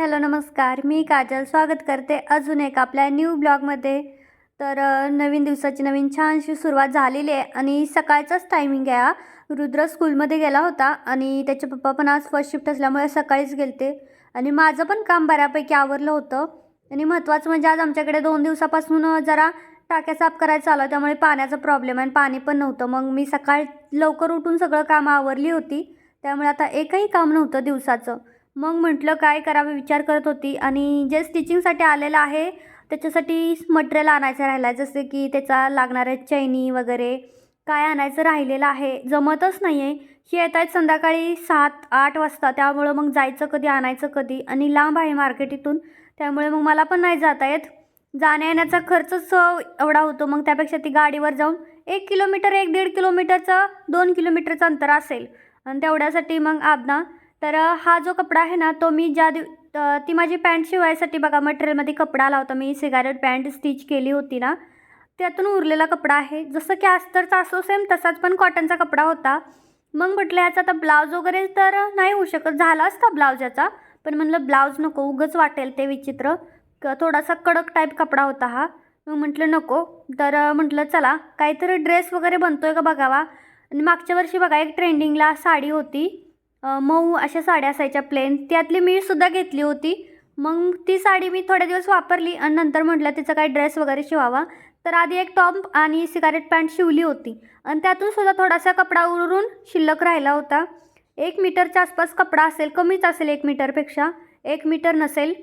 Hello नमस्कार. मी काजल. स्वागत करते अजून एक आपल्या न्यू ब्लॉगमध्ये तर नवीन दिवसाची नवीन छानशी सुरुवात झालेली आहे आणि सकाळचाच टायमिंग आहे हा. रुद्र स्कूलमध्ये गेला होता आणि त्याचे पप्पा पण आज फर्स्ट शिफ्ट असल्यामुळे सकाळीच गेलते. आणि माझं पण काम बऱ्यापैकी आवरलं होतं. आणि महत्त्वाचं म्हणजे आज आमच्याकडे दोन दिवसापासून जरा टाक्या साफ करायचं चालू त्यामुळे पाण्याचा प्रॉब्लेम आहे आणि पाणी पण नव्हतं. मग मी सकाळ लवकर उठून सगळं काम आवरली होती. त्यामुळे आता एकही काम नव्हतं दिवसाचं. मग म्हटलं काय करावं? विचार करत होती. आणि जे स्टिचिंगसाठी आलेलं आहे त्याच्यासाठी मटेरियल आणायचं राहिलं आहे जसे की त्याचा लागणाऱ्या चैनी वगैरे काय आणायचं राहिलेलं आहे. जमतच नाही आहे ही येत आहेत संध्याकाळी सात आठ वाजता. त्यामुळं मग जायचं कधी आणायचं कधी? आणि लांब आहे मार्केट इथून त्यामुळे मग मला पण नाही जाता येत. जाण्या येण्याचा खर्चच एवढा होतो. मग त्यापेक्षा ती गाडीवर जाऊन एक किलोमीटर एक दीड किलोमीटरचं दोन किलोमीटरचं अंतर असेल. आणि तेवढ्यासाठी मग आबना तर हा जो कपडा आहे ना तो मी ज्या दिव ती माझी पॅन्ट शिवायसाठी बघा मटेरियलमध्ये कपडा आला होता. मी सिगारेट पॅन्ट स्टिच केली होती ना. त्यातून उरलेला कपडा आहे. जसं की अस्तरचा असो सेम तसाच पण कॉटनचा कपडा होता. मग म्हटलं याचा आता ब्लाऊज वगैरे तर नाही होऊ शकत. झाला असता ब्लाऊज याचा. पण म्हणलं ब्लाऊज नको उगंच वाटेल ते विचित्र. क थोडासा कडक टाईप कपडा होता हा. मग म्हटलं नको. तर म्हटलं चला काहीतरी ड्रेस वगैरे बनतो आहे का बघावा. आणि मागच्या वर्षी बघा एक ट्रेंडिंगला साडी होती. मऊ अशा साड्या असायच्या प्लेन त्यातली मी सुद्धा घेतली होती. मग ती साडी मी थोडे दिवस वापरली आणि नंतर म्हटलं तिचा काही ड्रेस वगैरे शिवावा. तर आधी एक टॉप आणि सिगारेट पॅन्ट शिवली होती. आणि त्यातून सुद्धा थोडासा कपडा उरून शिल्लक राहिला होता. एक मीटरच्या आसपास कपडा असेल कमीच असेल एक मीटरपेक्षा. एक मीटर नसेल.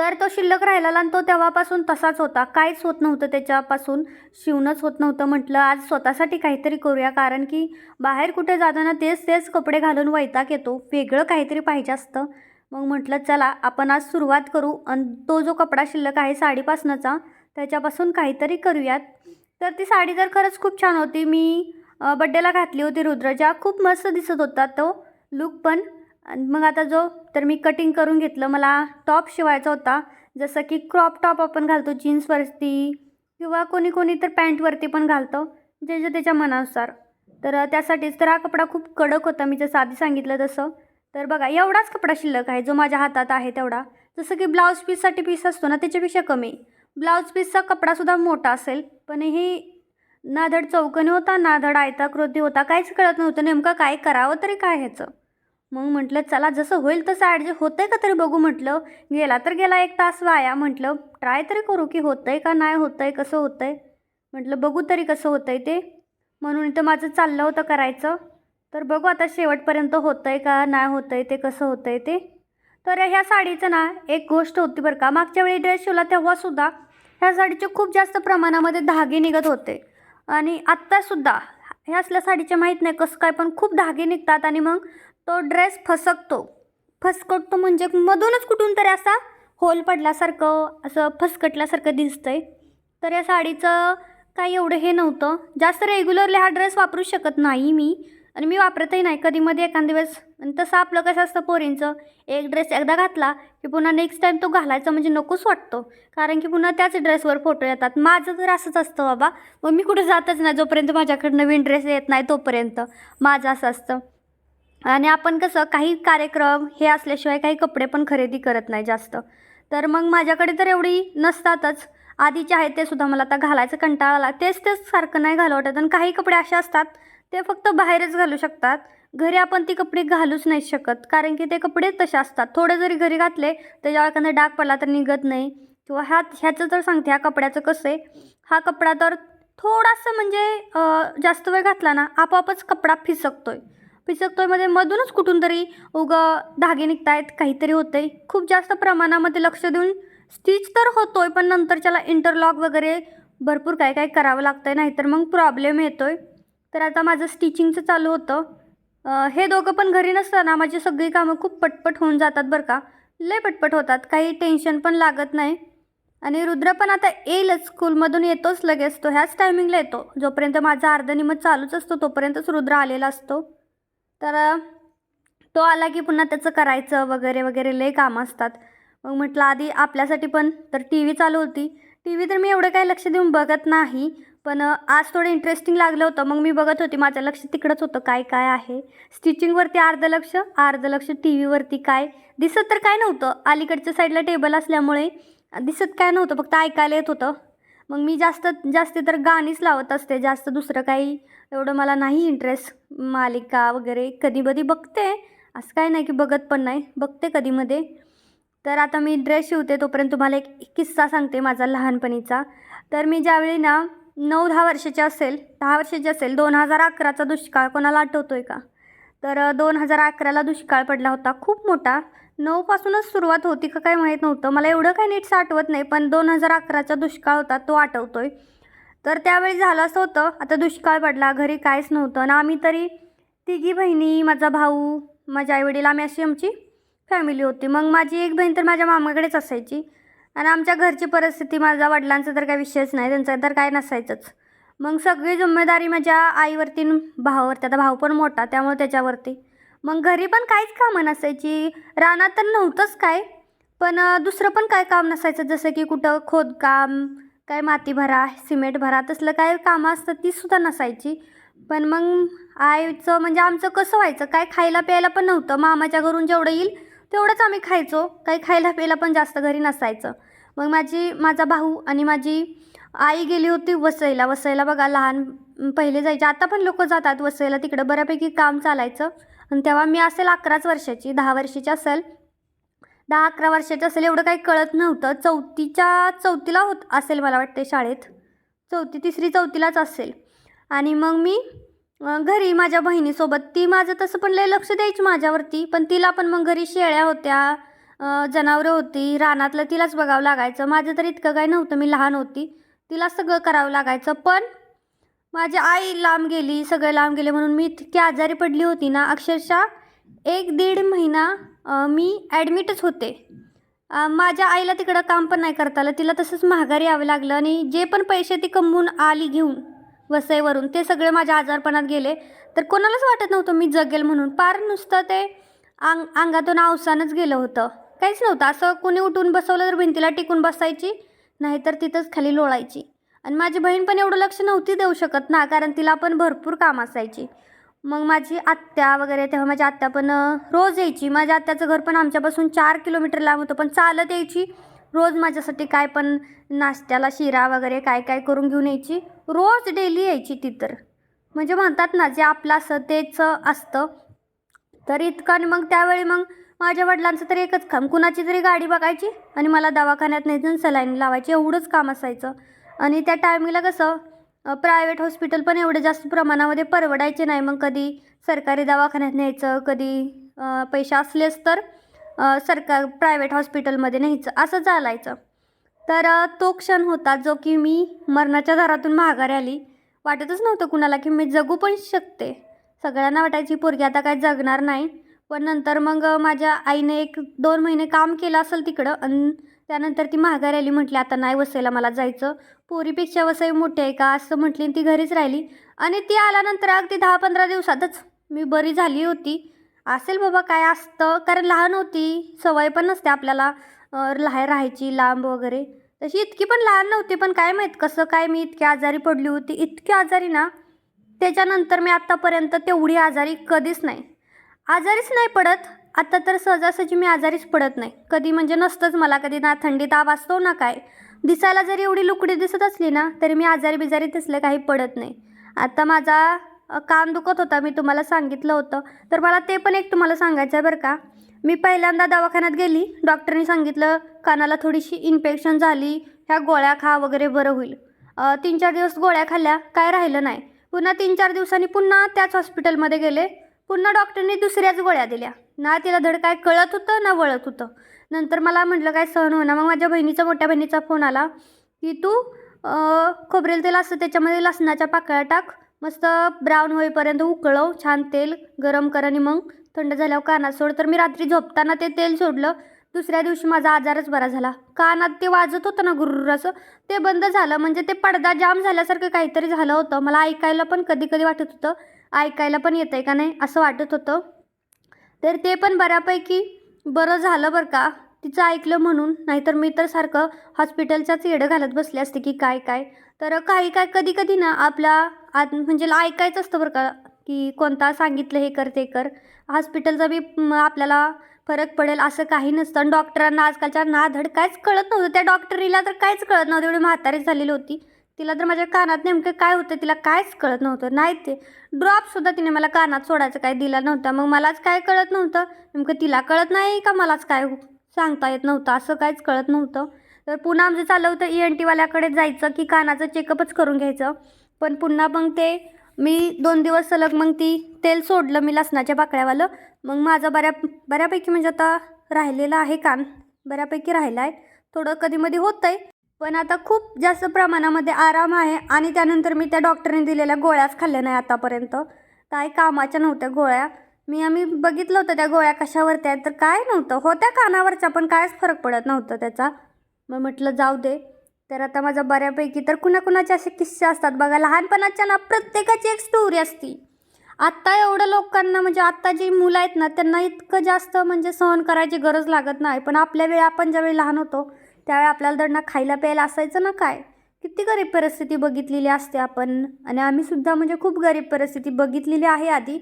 तर तो शिल्लक राहिलेला आणि तो तेव्हापासून तसाच होता. काहीच होत नव्हतं त्याच्यापासून. शिवणंच होत नव्हतं म्हटलं. आज स्वतःसाठी काहीतरी करूया. कारण की बाहेर कुठे जाताना तेच तेच कपडे घालून वैताग येतो. वेगळं काहीतरी पाहिजे असतं. मग म्हटलं चला आपण आज सुरुवात करू आणि तो जो कपडा शिल्लक आहे साडीपासनंचा त्याच्यापासून काहीतरी करूयात. तर ती साडी तर खरंच खूप छान होती. मी बड्डेला घातली होती रुद्रजा. खूप मस्त दिसत होता तो. लुक पण आणि मग आता जो तर मी कटिंग करून घेतलं. मला टॉप शिवायचा होता. जसं की क्रॉप टॉप आपण घालतो जीन्सवरती किंवा कोणी कोणी तर पॅन्टवरती पण घालतो जे जे त्याच्या मनानुसार. तर त्यासाठीच तर हा कपडा खूप कडक होता. मी जसं आधी सांगितलं तसं. तर बघा एवढाच कपडा शिल्लक आहे जो माझ्या हातात आहे तेवढा. जसं की ब्लाऊज पीससाठी पीस असतो ना त्याच्यापेक्षा कमी. ब्लाऊज पीसचा कपडासुद्धा मोठा असेल पण हे नाधड चौकणी चौकनी होता नाधड आयता आयताकृती होता काहीच कळत नव्हतं नेमकं काय करावं तरी काय ह्याचं. मग म्हटलं चला जसं होईल तसं ॲडजस्ट होतंय का तरी बघू म्हटलं. गेला तर गेला एक तास वाया म्हटलं. ट्राय तरी करू की होतंय का नाही होतंय कसं होतंय? म्हटलं बघू तरी कसं होतंय ते. म्हणून इथं माझं चाललं होतं करायचं. तर बघू आता शेवटपर्यंत होतंय का नाही होतंय ते कसं होतंय ते. तर ह्या साडीचं ना एक गोष्ट होती बरं का मागच्या वेळी ड्रेस शिवला तेव्हासुद्धा ह्या साडीचे खूप जास्त प्रमाणामध्ये धागे निघत होते. आणि आत्तासुद्धा हे असल्या साडीच्या माहीत नाही कसं काय पण खूप धागे निघतात आणि मग तो ड्रेस फसकतो. फसकटतो म्हणजे मधूनच कुठून तरी असा होल पडल्यासारखं असं फसकटल्यासारखं दिसतंय. तर या साडीचं काही एवढं हे नव्हतं. जास्त रेग्युलरली हा ड्रेस वापरू शकत नाही मी. आणि मी वापरतही नाही. कधीमध्ये एखाद दिवस आणि तसं आपलं कसं असतं पोरींचं एक ड्रेस एकदा घातला की पुन्हा नेक्स्ट टाईम तो घालायचा म्हणजे नकोच वाटतो. कारण की पुन्हा त्याच ड्रेसवर फोटो येतात. माझं तर असंच असतं बाबा. मग मी कुठे जातच नाही जोपर्यंत माझ्याकडे नवीन ड्रेस येत नाही तोपर्यंत. माझं असं असतं. आणि आपण कसं काही कार्यक्रम हे असल्याशिवाय काही कपडे पण खरेदी करत नाही जास्त. तर मग माझ्याकडे तर एवढी नसतातच. आधीचे आहेत ते सुद्धा मला आता घालायचं कंटाळा आला. तेच तेच सारखं नाही घालवटत आणि काही कपडे असे असतात ते फक्त बाहेरच घालू शकतात. घरी आपण ती कपडे घालूच नाही शकत कारण की ते कपडे तसे असतात. थोडे जरी घरी घातले त्याच्यावर एखादा डाग पडला तर निघत नाही. किंवा ह्या ह्याचं तर सांगते ह्या कपड्याचं कसं आहे हा कपडा तर थोडासा म्हणजे जास्त वेळ घातला ना आपोआपच कपडा फिसकतोय. आहे मध्ये मधूनच कुठून तरी उगं धागे निघतायत काहीतरी होतंय. खूप जास्त प्रमाणामध्ये लक्ष देऊन स्टिच तर होतोय पण नंतर त्याला इंटरलॉक वगैरे भरपूर काय काय करावं लागतंय नाहीतर मग प्रॉब्लेम येतोय. तर आता माझं स्टिचिंगचं चालू होतं. हे दोघं पण घरी नसताना माझी सगळी कामं खूप पटपट होऊन जातात बरं का. लय पटपट होतात. काही टेन्शन पण लागत नाही. आणि रुद्र पण आता येईलच. स्कूलमधून येतोच लगेच. तो ह्याच टायमिंगला येतो. जोपर्यंत माझा अर्ध निमत चालूच असतो तोपर्यंतच रुद्र आलेला असतो. तर तो आला की पुन्हा त्याचं करायचं वगैरे वगैरे लय कामं असतात. मग म्हटलं आधी आपल्यासाठी पण. तर टी व्ही चालू होती. टी व्ही तर मी एवढं काही लक्ष देऊन बघत नाही. पण आज थोडं इंटरेस्टिंग लागलं होतं. मग मी बघत होती माझं लक्ष तिकडंच होतं काय काय आहे. स्टिचिंगवरती अर्ध लक्ष अर्ध लक्ष टी व्हीवरती काय? दिसत तर काय नव्हतं. अलीकडच्या साईडला टेबल असल्यामुळे दिसत काय नव्हतं फक्त ऐकायला येत होतं. मग मी जास्त जास्त तर गाणीच लावत असते. जास्त दुसरं काही एवढं मला नाही इंटरेस्ट मालिका वगैरे कधी कधी बघते. असं काय नाही की बघत पण नाही. बघते कधीमध्ये तर आता मी ड्रेस शिवते तोपर्यंत तुम्हाला एक किस्सा सांगते माझा लहानपणीचा. तर मी ज्यावेळी ना नऊ दहा वर्षाची असेल दहा वर्षाची असेल दोन हजार अकराचा दुष्काळ कोणाला आठवतो आहे का? तर दोन हजार अकराला दुष्काळ पडला होता खूप मोठा. नऊपासूनच सुरुवात होती का काय माहीत नव्हतं. मला एवढं काही नीट आठवत नाही पण दोन हजार अकराचा दुष्काळ होता तो आठवतो आहे तर त्यावेळी झालं असं होतं आता दुष्काळ पडला घरी काहीच नव्हतं. ना आम्ही तरी तिघी बहिणी माझा भाऊ माझे आईवडील आम्ही अशी आमची फॅमिली होती. मग माझी एक बहीण तर माझ्या मामाकडेच असायची. आणि आमच्या घरची परिस्थिती माझ्या वडिलांचा तर काही विषयच नाही त्यांचं तर काय नसायचंच. मग सगळी जिम्मेदारी माझ्या आईवरती भावावर भावावरती आता भाऊ पण मोठा त्यामुळे त्याच्यावरती. मग घरी पण काहीच कामं नसायची. रानात तर नव्हतंच काय पण दुसरं पण काय काम नसायचं जसं की कुठं खोदकाम काय माती भरा सिमेंट भरा तसलं काय कामं असतात तीसुद्धा नसायची. पण मग आईचं म्हणजे आमचं कसं व्हायचं काय खायला प्यायला पण नव्हतं. मामाच्या घरून जेवढं येईल तेवढंच आम्ही खायचो. काही खायला प्यायला पण जास्त घरी नसायचं. मग माझी माझा भाऊ आणि माझी आई गेली होती वसईला. वसईला बघा लहान पहिले जायचे. आता पण लोक जातात वसईला. तिकडं बऱ्यापैकी काम चालायचं. आणि तेव्हा मी असेल अकराच वर्षाची. दहा वर्षाची असेल. दहा अकरा वर्षाची असेल एवढं काही कळत नव्हतं. चौथीच्या चौथीला होत असेल मला वाटते शाळेत. चौथी तिसरी चौथीलाच असेल. आणि मग मी घरी माझ्या बहिणीसोबत ती माझं तसं पण लय लक्ष द्यायची माझ्यावरती पण तिला पण मग घरी शेळ्या होत्या जनावरं होती रानातलं तिलाच बघावं लागायचं. माझं तर इतकं काही नव्हतं मी लहान होती तिला सगळं करावं लागायचं. पण माझी आई लांब गेली सगळे लांब गेले म्हणून मी इतकी आजारी पडली होती ना अक्षरशः एक दीड महिना मी ॲडमिटच होते. माझ्या आईला तिकडं काम पण नाही करता आलं तिला तसंच महागारी यावं लागलं आणि जे पण पैसे ती कमवून आली घेऊन वसईवरून. ते सगळे माझ्या आजारपणात गेले. तर कोणालाच वाटत नव्हतं मी जगेल म्हणून. पार नुसतं ते अंग अंगातून अवसानच गेलं होतं. काहीच नव्हतं. असं कोणी उठून बसवलं तर भिंतीला टिकून बसायची नाहीतर तिथंच खाली लोळायची. आणि माझी बहीण पण एवढं लक्ष नव्हती देऊ शकत ना कारण तिला पण भरपूर काम असायची. मग माझी आत्या वगैरे तेव्हा माझी आत्या पण रोज यायची. माझ्या आत्याचं घर पण आमच्यापासून चार किलोमीटर लांब होतं पण चालत यायची. रोज माझ्यासाठी काय पण नाश्त्याला शिरा वगैरे काय काय करून घेऊन यायची. रोज डेली यायची ती तर. म्हणजे म्हणतात ना जे आपलं असं तेच असतं. तर इतकं आणि मग त्यावेळी मग माझ्या वडिलांचं तर एकच काम कुणाची तरी गाडी बघायची आणि मला दवाखान्यात न्यायचं सलाईन लावायची एवढंच काम असायचं. आणि त्या टायमिंगला कसं प्रायव्हेट हॉस्पिटल पण एवढे जास्त प्रमाणामध्ये परवडायचे नाही. मग कधी सरकारी दवाखान्यात न्यायचं कधी पैसे असलेच तर. सरकार प्रायव्हेट हॉस्पिटलमध्ये न्यायचं असं चालायचं. तर तो क्षण होता जो की मी मरणाच्या दारातून महागारी आली. वाटतच नव्हतं कुणाला की मी जगू पण शकते. सगळ्यांना वाटायची पोरगी आता काय जगणार नाही. पण नंतर मग माझ्या आईने एक दोन महिने काम केलं असेल तिकडं आणि त्यानंतर ती महागारी आली. म्हटली आता नाही वसईला मला जायचं. पोरीपेक्षा वसई मोठी आहे का? असं म्हटली आणि ती घरीच राहिली. आणि ती आल्यानंतर अगदी दहा पंधरा दिवसातच मी बरी झाली होती. असेल बाबा काय असतं? कारण लहान होती सवय पण नसते आपल्याला अ, लहान राहायची लांब वगैरे. तशी इतकी पण लहान नव्हती पण काय माहीत कसं काय मी इतकी आजारी पडली होती. इतकी आजारी ना त्याच्यानंतर मी आत्तापर्यंत तेवढी आजारी कधीच नाही. आजारीच नाही पडत. आता तर सहजासहजी मी आजारीच पडत नाही. कधी म्हणजे नसतंच मला कधी ना थंडी ताप असतो ना काय. दिसायला जरी एवढी लुकडी दिसत असली ना तरी मी आजारी बिजारी तसलं काही पडत नाही. आता माझा कान दुखत होता मी तुम्हाला सांगितलं होतं. तर मला ते पण एक तुम्हाला सांगायचं आहे बरं का. मी पहिल्यांदा दवाखान्यात गेली डॉक्टरनी सांगितलं कानाला थोडीशी इन्फेक्शन झाली ह्या गोळ्या खा वगैरे बरं होईल. तीन चार दिवस गोळ्या खाल्ल्या काय राहिलं नाही. पुन्हा तीन चार दिवसांनी पुन्हा त्याच हॉस्पिटलमध्ये गेले. पुन्हा डॉक्टरनी दुसऱ्याच गोळ्या दिल्या. ना तिला धड काय कळत होतं ना वळत होतं. नंतर मला म्हटलं काय सहन होणार मग माझ्या बहिणीचा मोठ्या बहिणीचा फोन आला की तू खोबरेल तेल असतं त्याच्यामध्ये लसणाच्या पाकळ्या टाक मस्त ब्राऊन होईपर्यंत उकळव छान तेल गरम कर आणि मग थंड झाल्यावर कानात सोड. तर मी रात्री झोपताना ते तेल सोडलं. दुसऱ्या दिवशी माझा आजारच बरा झाला. कानात ते वाजत होतं ना गुरुर असं. ते बंद झालं म्हणजे ते पडदा जाम झाल्यासारखं काहीतरी झालं होतं. मला ऐकायला पण कधी कधी वाटत होतं. ऐकायला पण येतं आहे का नाही असं वाटत होतं. तर ते पण बऱ्यापैकी बरं झालं बरं का. तिचं ऐकलं म्हणून. नाहीतर मी तर सारखं हॉस्पिटलच्याच येडं घालत बसले असते की काय काय. तर काही काय कधी कधी ना आपला आत म्हणजे ऐकायचं असतं बरं का की कोणता सांगितलं हे कर ते कर. हॉस्पिटलचा बी आपल्याला फरक पडेल असं काही नसतं. आणि डॉक्टरांना आजकालच्या नाधड काहीच कळत नव्हतं. त्या डॉक्टरीला तर काहीच कळत नव्हतं. एवढी म्हातारी झालेली होती. तिला तर माझ्या कानात नेमकं काय होतं तिला काहीच कळत नव्हतं. नाही ते. ड्रॉपसुद्धा तिने मला कानात सोडायचं काय दिला नव्हता. मग मलाच काय कळत नव्हतं? नेमकं तिला कळत नाही का मलाच काय सांगता येत नव्हतं? असं काहीच कळत नव्हतं. तर पुन्हा आमचं चाललं होतं ई एन टीवाल्याकडे जायचं की कानाचं चेकअपच करून घ्यायचं. पण पुन्हा मग ते मी दोन दिवस सलग मग ती तेल सोडलं मी लसणाच्या बाकड्यावालं मग माझं बऱ्या बऱ्यापैकी म्हणजे आता राहिलेलं आहे कान बऱ्यापैकी राहिलं आहे थोडं कधीमध्ये होतं आहे पण आता खूप जास्त प्रमाणामध्ये आराम आहे आणि त्यानंतर मी त्या डॉक्टरने दिलेल्या गोळ्याच खाल्ल्या नाही आतापर्यंत. काय कामाच्या नव्हत्या गोळ्या. मी आम्ही बघितलं होतं त्या गोळ्या कशावरत्या आहेत तर काय नव्हतं. होत्या कानावरच्या पण कायच फरक पडत नव्हतं त्याचा. मग म्हटलं जाऊ दे. तर आता माझा बऱ्यापैकी तर कुणाकुणाचे असे किस्से असतात बघा. लहानपणाच्या ना प्रत्येकाची एक स्टोरी असती. आत्ता एवढं लोकांना म्हणजे आत्ता जी मुलं आहेत ना त्यांना इतकं जास्त म्हणजे सहन करायची गरज लागत नाही. पण आपल्या वेळी आपण ज्यावेळी लहान होतो त्यावेळी आपल्याला तर ना खायला प्यायला असायचं ना काय? किती गरीब परिस्थिती बघितलेली असते आपण. आणि आम्हीसुद्धा म्हणजे खूप गरीब परिस्थिती बघितलेली आहे आधी.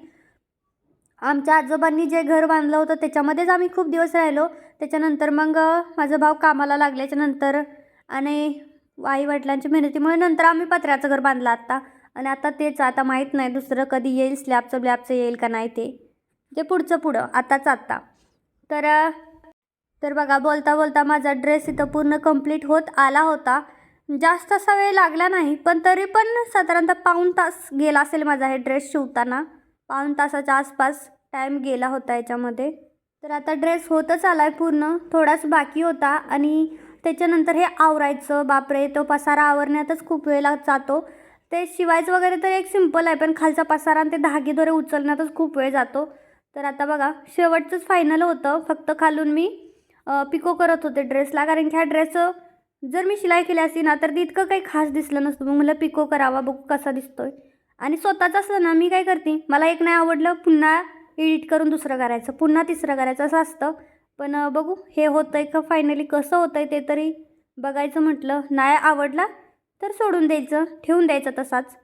आमच्या आजोबांनी जे घर बांधलं होतं त्याच्यामध्येच आम्ही खूप दिवस राहिलो. त्याच्यानंतर मग माझा भाऊ कामाला लागल्याच्यानंतर आणि आई वडिलांच्या मेहनतीमुळे नंतर आम्ही पत्र्याचं घर बांधलं आत्ता. आणि आता तेच आता माहीत नाही दुसरं कधी येईल स्लॅबचं ब्लॅबचं येईल का नाही ते. ते पुढचं पुढं आताच आत्ता. तर तर बघा बोलता बोलता माझा ड्रेस इथं पूर्ण कंप्लीट होत आला होता. जास्त असा वेळ लागला नाही पण तरी पण साधारणतः पाऊण तास गेला असेल माझा हे ड्रेस शिवताना. पाऊण तासाच्या आसपास टाईम गेला होता याच्यामध्ये. तर आता ड्रेस होतच आला आहे पूर्ण थोडाच बाकी होता. आणि त्याच्यानंतर हे आवरायचं बापरे तो पसारा आवरण्यातच खूप वेळ जातो. ते शिवायचं वगैरे तर एक सिंपल आहे पण खालचा पसारा आणि ते धागेदोरे उचलण्यातच खूप वेळ जातो. तर आता बघा शेवटचंच फायनल होतं. फक्त खालून मी पिको करत होते ड्रेसला कारण की ह्या ड्रेस जर मी शिलाई केली असती ना तर ते इतकं काही खास दिसलं नसतं. मग मला पिको करावा बघू कसा दिसतोय. आणि स्वतःच असलं ना मी काय करते मला एक नाही आवडलं पुन्हा एडिट करून दुसरं करायचं पुन्हा तिसरं करायचं असं असतं. पण बघू हे होतं आहे का? फायनली कसं होतं आहे ते तरी बघायचं म्हटलं. नाही आवडला तर सोडून द्यायचं ठेवून द्यायचं तसाच.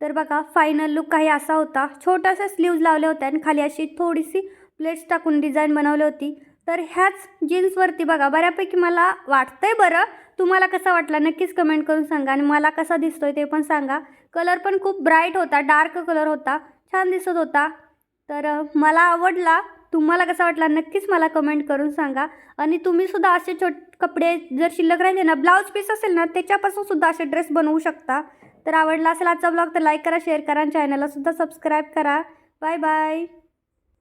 तर बघा फायनल लुक काही असा होता. छोटासा स्लीव्ज लावले होते आणि खाली अशी थोडीशी प्लेट्स टाकून डिझाईन बनवली होती. तर ह्याच जीन्सवरती बघा बऱ्यापैकी मला वाटतंय बरं. तुम्हाला कसा वाटला नक्कीच कमेंट करून सांगा आणि मला कसा दिसतोय ते पण सांगा. कलर पण खूप ब्राईट होता डार्क कलर होता छान दिसत होता. तर मला आवडला. तुम्हाला कसा वाटला? नक्कीच मला कमेंट करून सांगा. आणि तुम्हीसुद्धा असे छोट कपडे जर शिल्लक राहिले ना ब्लाऊज पीस असेल ना त्याच्यापासून सुद्धा असे ड्रेस बनवू शकता. तर आवडला असेल आजचा ब्लॉग तर लाईक करा शेअर करा आणि चॅनलला सबस्क्राईब करा. Bye bye